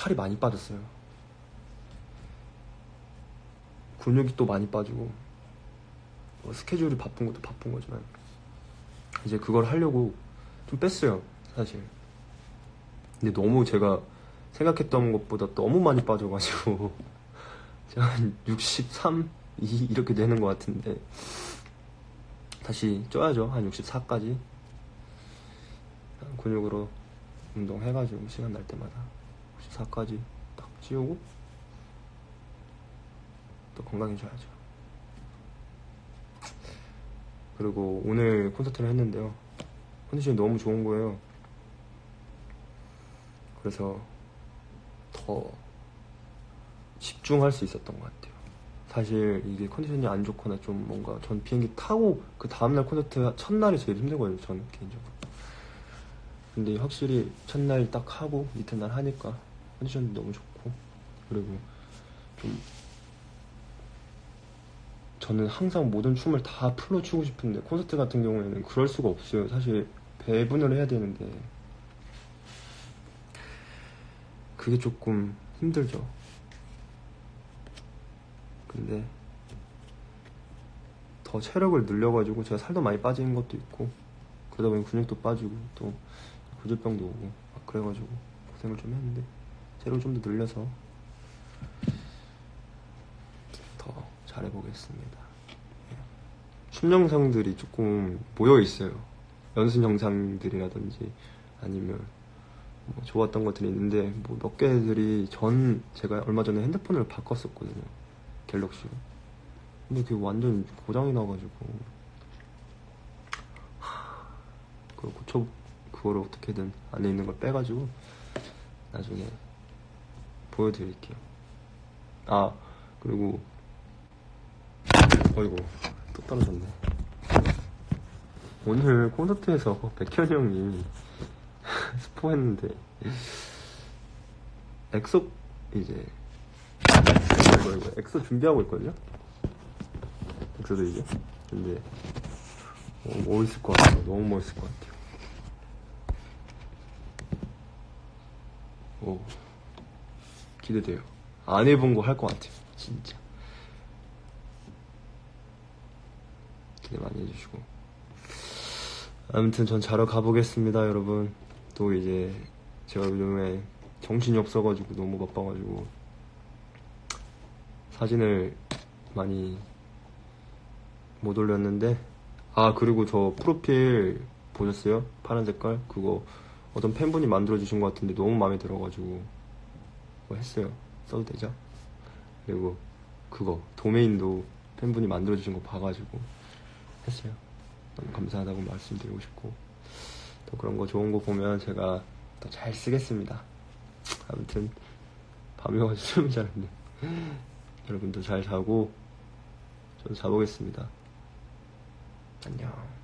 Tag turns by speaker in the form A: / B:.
A: 살이 많이 빠졌어요. 근육이 또 많이 빠지고 뭐 스케줄이 바쁜 것도 바쁜 거지만 이제 그걸 하려고 좀 뺐어요 사실. 근데 너무 제가 생각했던 것보다 너무 많이 빠져가지고 제가 한 63, 2 이렇게 되는 것 같은데 다시 쪄야죠. 한 64까지. 근육으로 운동해가지고 시간 날 때마다 64까지 딱 찌우고 또 건강해져야죠. 그리고 오늘 콘서트를 했는데요. 컨디션이 너무 좋은 거예요. 그래서 더 집중할 수 있었던 것 같아요. 사실 이게 컨디션이 안 좋거나 좀 뭔가 전 비행기 타고 그 다음날 콘서트 첫날이 제일 힘들거든요 저는 개인적으로. 근데 확실히 첫날 딱 하고 이튿날 하니까 컨디션도 너무 좋고. 그리고 좀 저는 항상 모든 춤을 다 풀로 추고 싶은데 콘서트 같은 경우에는 그럴 수가 없어요. 사실 배분을 해야 되는데. 그게 조금 힘들죠. 근데 더 체력을 늘려가지고 제가 살도 많이 빠진 것도 있고 그러다 보니 근육도 빠지고 또 고질병도 오고 막 그래가지고 고생을 좀 했는데 체력을 좀더 늘려서 더 잘해보겠습니다. 예. 춤 영상들이 조금 모여 있어요. 연습 영상들이라든지 아니면 뭐 좋았던 것들이 있는데 뭐 몇 개들이 전 제가 얼마 전에 핸드폰을 바꿨었거든요. 갤럭시로. 근데 그게 완전 고장이 나가지고 하, 그걸 고쳐 그거를 어떻게든 안에 있는 걸 빼가지고 나중에 보여드릴게요. 아 그리고 어이구 또 떨어졌네. 오늘 콘서트에서 백현 형이 스포했는데 엑소 이제 이거 이거 엑소 준비하고 있거든요. 엑소도 이제 근데 어, 멋있을 것 같아요. 너무 멋있을 것 같아요. 오 기대돼요. 안 해본 거 할 것 같아요. 진짜 기대 많이 해주시고 아무튼 전 자러 가보겠습니다, 여러분. 또 이제 제가 요즘에 정신이 없어가지고 너무 바빠가지고 사진을 많이 못 올렸는데 아 그리고 저 프로필 보셨어요? 파란 색깔 그거 어떤 팬분이 만들어 주신 것 같은데 너무 마음에 들어가지고 그거 했어요. 써도 되죠? 그리고 그거 도메인도 팬분이 만들어 주신 거 봐가지고 했어요. 너무 감사하다고 말씀드리고 싶고 또 그런 거 좋은 거 보면 제가 더잘 쓰겠습니다. 아무튼 밤이 와서 숨이 잘안네 여러분도 잘 자고 저도 자보겠습니다. 안녕.